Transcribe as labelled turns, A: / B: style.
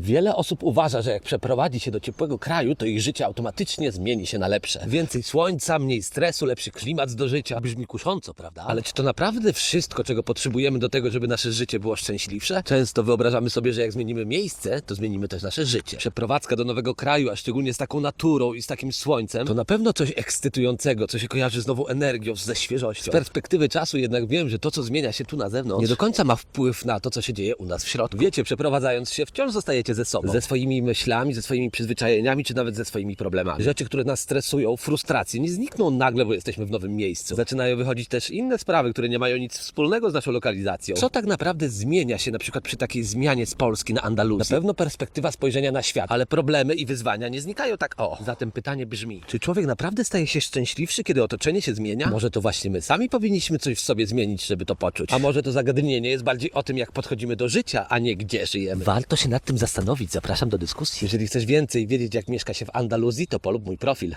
A: Wiele osób uważa, że jak przeprowadzi się do ciepłego kraju, to ich życie automatycznie zmieni się na lepsze. Więcej słońca, mniej stresu, lepszy klimat do życia. Brzmi kusząco, prawda? Ale czy to naprawdę wszystko, czego potrzebujemy do tego, żeby nasze życie było szczęśliwsze? Często wyobrażamy sobie, że jak zmienimy miejsce, to zmienimy też nasze życie. Przeprowadzka do nowego kraju, a szczególnie z taką naturą i z takim słońcem, to na pewno coś ekscytującego, co się kojarzy z nową energią, ze świeżością. Z perspektywy czasu jednak wiem, że to, co zmienia się tu na zewnątrz, nie do końca ma wpływ na to, co się dzieje u nas w środku. Wiecie, przeprowadzając się, wciąż zostajecie ze sobą. Ze swoimi myślami, ze swoimi przyzwyczajeniami, czy nawet ze swoimi problemami. Rzeczy, które nas stresują, frustracje, nie znikną nagle, bo jesteśmy w nowym miejscu. Zaczynają wychodzić też inne sprawy, które nie mają nic wspólnego z naszą lokalizacją. Co tak naprawdę zmienia się na przykład przy takiej zmianie z Polski na Andaluzję? Na pewno perspektywa spojrzenia na świat, ale problemy i wyzwania nie znikają tak o. Zatem pytanie brzmi, czy człowiek naprawdę staje się szczęśliwszy, kiedy otoczenie się zmienia? Może to właśnie my sami powinniśmy coś w sobie zmienić, żeby to poczuć. A może to zagadnienie jest bardziej o tym, jak podchodzimy do życia, a nie gdzie żyjemy. Warto się nad tym Zapraszam do dyskusji. Jeżeli chcesz więcej wiedzieć, jak mieszka się w Andaluzji, to polub mój profil.